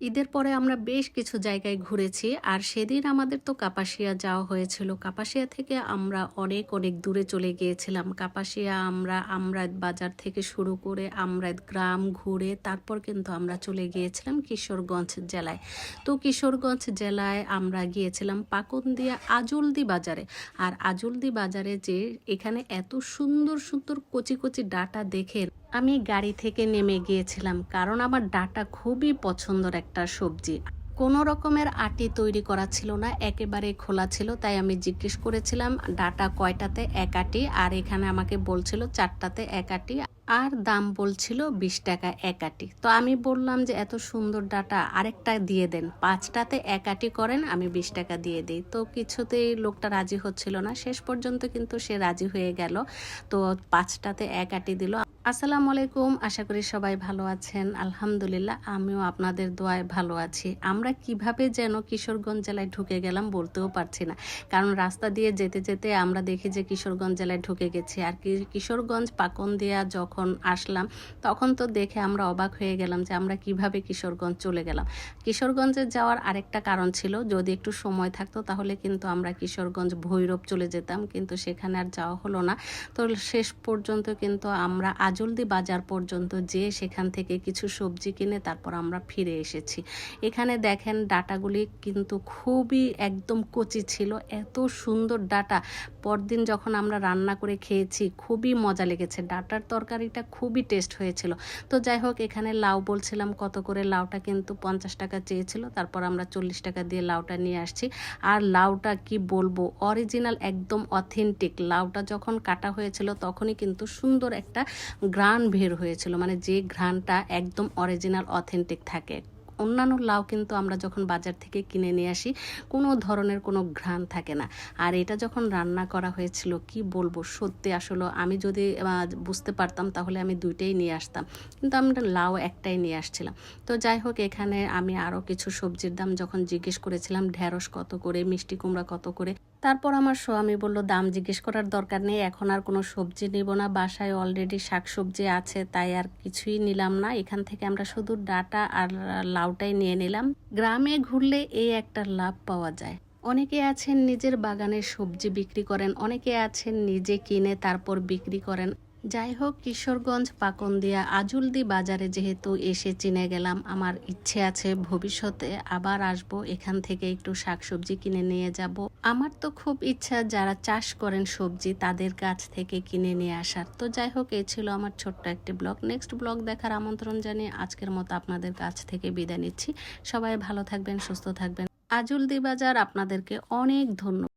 ঈদের পরে আমরা বেশ কিছু জায়গায় ঘুরেছি, আর সেদিন আমাদের তো কাপাসিয়া যাওয়া হয়েছিল। কাপাসিয়া থেকে আমরা অনেক অনেক দূরে চলে গিয়েছিলাম। কাপাসিয়া আমরা আমরাত বাজার থেকে শুরু করে আমরাত গ্রাম ঘুরে তারপর কিন্তু আমরা চলে গিয়েছিলাম কিশোরগঞ্জ জেলায়। তো কিশোরগঞ্জ জেলায় আমরা গিয়েছিলাম পাকন্দিয়া আজলদি বাজারে। আর আজলদি বাজারে যে এখানে এত সুন্দর সুন্দর কচি কচি ডাটা দেখে আমি গাড়ি থেকে নেমে গিয়েছিলাম কারণ আমার ডাটা খুবই পছন্দের একটা সবজি। কোনো রকমের আটি তৈরি করা ছিল না, একেবারে খোলা ছিল, তাই আমি জিজ্ঞেস করেছিলাম, ডাটা কয়টাতে এক আটি? আর এখানে আমাকে বলছিল, চারটাতে এক আটি। আর দাম বলছিল, বিশ টাকা এক আটি। তো আমি বললাম যে, এত সুন্দর ডাটা, আরেকটা দিয়ে দেন। পাঁচটাতে এক আটি করেন, আমি বিশ টাকা দিয়ে দিই। তো কিছুতেই লোকটা রাজি হচ্ছিল না। শেষ পর্যন্ত কিন্তু সে রাজি হয়ে গেল। তো পাঁচটাতে এক আটি দিল। আসসালামু আলাইকুম, আশা করি সবাই ভালো আছেন। আলহামদুলিল্লাহ, আমিও আপনাদের দোয়ায় ভালো আছি। আমরা কীভাবে যেন কিশোরগঞ্জ জেলায় ঢুকে গেলাম বলতেও পারছি না। কারণ রাস্তা দিয়ে যেতে যেতে আমরা দেখি যে কিশোরগঞ্জ জেলায় ঢুকে গেছি। আর কিশোরগঞ্জ পাকন দিয়া যখন আসলাম, তখন তো দেখে আমরা অবাক হয়ে গেলাম যে আমরা কীভাবে কিশোরগঞ্জ চলে গেলাম। কিশোরগঞ্জে যাওয়ার আরেকটা কারণ ছিল, যদি একটু সময় থাকতো তাহলে কিন্তু আমরা কিশোরগঞ্জ ভৈরব চলে যেতাম, কিন্তু সেখানে আর যাওয়া হলো না। তো শেষ পর্যন্ত কিন্তু আমরা আজলদি বাজার পর্যন্ত যেয়ে সেখান থেকে কিছু সবজি কিনে তারপর আমরা ফিরে এসেছি। এখানে দেখেন ডাটাগুলি কিন্তু খুবই একদম কচি ছিল। এত সুন্দর ডাটা। পরদিন যখন আমরা রান্না করে খেয়েছি, খুবই মজা লেগেছে। ডাটার তরকারিটা খুবই টেস্ট হয়েছিল। তো যাই হোক, এখানে লাউ বলছিলাম কত করে? লাউটা কিন্তু পঞ্চাশ টাকা চেয়েছিল। তারপর আমরা চল্লিশ টাকা দিয়ে লাউটা নিয়ে আসছি। আর লাউটা কি বলব? অরিজিনাল, একদম অথেন্টিক। লাউটা যখন কাটা হয়েছিল, তখনই কিন্তু সুন্দর একটা ঘ্রাণ বের হয়েছিল মানে যে ঘ্রাণটা একদম অরিজিনাল অথেন্টিক থাকে। অন্যান্য লাউ কিন্তু আমরা যখন বাজার থেকে কিনে নিয়ে আসি, কোনো ধরনের কোনো ঘ্রাণ থাকে না। আর এটা যখন রান্না করা হয়েছিল, কি বলব? সত্যি আসলে আমি যদি বুঝতে পারতাম তাহলে আমি দুইটাই নিয়ে আসতাম। কিন্তু আমরা লাউ একটাই নিয়ে আসছিলাম। তো যাই হোক, এখানে আমি আরও কিছু সবজির দাম যখন জিজ্ঞেস করেছিলাম ঢ্যাঁড়স কত করে, মিষ্টি কুমড়া কত করে, তারপর আমার স্বামী বলল, দাম জিজ্ঞেস করার দরকার নেই, এখন আর কোনো সবজি নিব না, বাসায় অলরেডি শাক সবজি আছে, তাই আর কিছুই নিলাম না। এখান থেকে আমরা শুধু ডাটা আর লাউটাই নিয়ে নিলাম। গ্রামে ঘুরলে এই একটা লাভ পাওয়া যায়। অনেকে আছেন নিজের বাগানে সবজি বিক্রি করেন, অনেকে আছেন নিজে কিনে তারপর বিক্রি করেন। যাই হোক কিশোরগঞ্জ পাকন্দিয়া আজুলদি বাজারে যেহেতু এসে চিনে গেলাম, আমার ইচ্ছে আছে ভবিষ্যতে আবার আসব, এখান থেকে একটু শাকসবজি কিনে নিয়ে যাব। আমার তো খুব ইচ্ছা যারা চাষ করেন সবজি তাদের কাছ থেকে কিনে নিয়ে আসার। তো যাই হোক এই ছিল আমার ছোট্ট একটি ব্লগ। নেক্সট ব্লগ দেখার আমন্ত্রণ জানিয়ে আজকের মতো আপনাদের কাছ থেকে বিদায় নিচ্ছি। সবাই ভালো থাকবেন, সুস্থ থাকবেন। আজুলদি বাজার আপনাদেরকে অনেক ধন্যবাদ।